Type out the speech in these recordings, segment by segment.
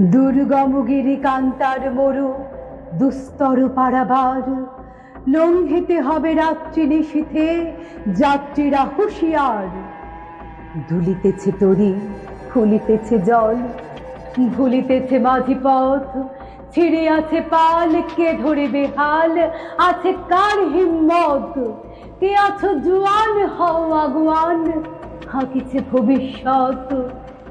দুর্গমগিরি কান্তার মরু, দুস্তর পারাবার। লঙ্ঘিতে হবে রাত্রি নিশীথে, যাত্রীরা হুঁশিয়ার। দুলিতেছে তরি, খুলিতেছে জল ভুলিতেছে মাঝি পথ। ছিঁড়ে আছে পাল, কে ধরে বেহাল? আছে কার হিম্মত? কে আছো জুয়ান, হও আগুয়ান? হাঁকিছে ভবিষ্যৎ।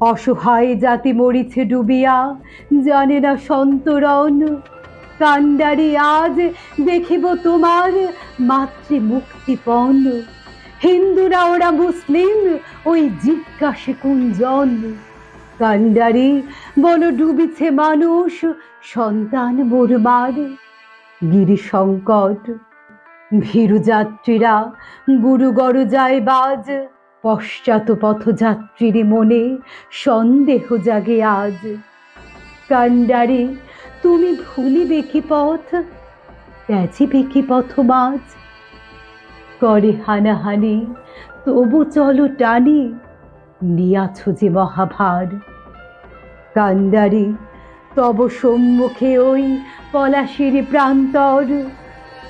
অসহায় জাতি মরিছে ডুবিয়া, জানে না সন্তরণ। কান্ডারি আজ দেখিব তোমার মাতৃ মুক্তিপণ হিন্দুরা ওরা মুসলিম, ওই জিজ্ঞাসে কুঞ্জন। কান্ডারি বন ডুবিছে মানুষ, সন্তান মোরমার। গিরি সংকট ভীরু যাত্রীরা গুরুগর যায় বাজ। পশ্চাৎ পথযাত্রীর মনে সন্দেহ জাগে আজ। কান্ডারি তুমি ভুলিবে কি পথ? ত্যাজিবে কি পথ মাঝ? করে হানাহানি, তবু চলো টানি, নিয়াছ যে মহাভার। কান্ডারি তব সম্মুখে ওই পলাশির প্রান্তর,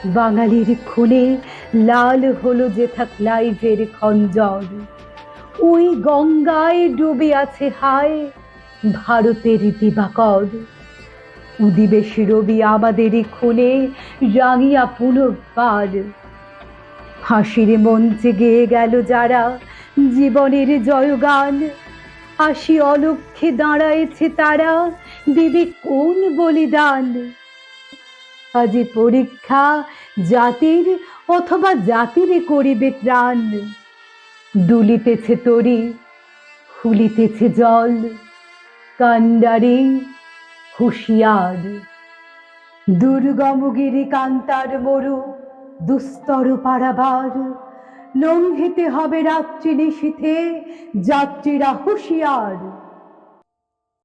বাঙালির খুনে লাল হলো যে থাক লাইভের খঞ্জর। ওই গঙ্গায় ডুবে আছে হায় ভারতের দিবাকর। উদিবে রবি আমাদেরই খুনে রাঙিয়া পুনর্বার। হাসির মঞ্চে গেয়ে গেল যারা জীবনের জয়গান। হাসি অলক্ষে দাঁড়ায়েছে তারা দিবে কোন বলিদান? আজি পরীক্ষা জাতির অথবা জাতিরে করিবে প্রাণ দুলিতেছে তরি ফুলিতেছে জল কান্ডারি হুঁশিয়ার। দুর্গমগিরি কান্তার মরু, দুস্তর পারাবার। লঙ্ঘিতে হবে রাত্রি নিশীথে যাত্রীরা হুঁশিয়ার।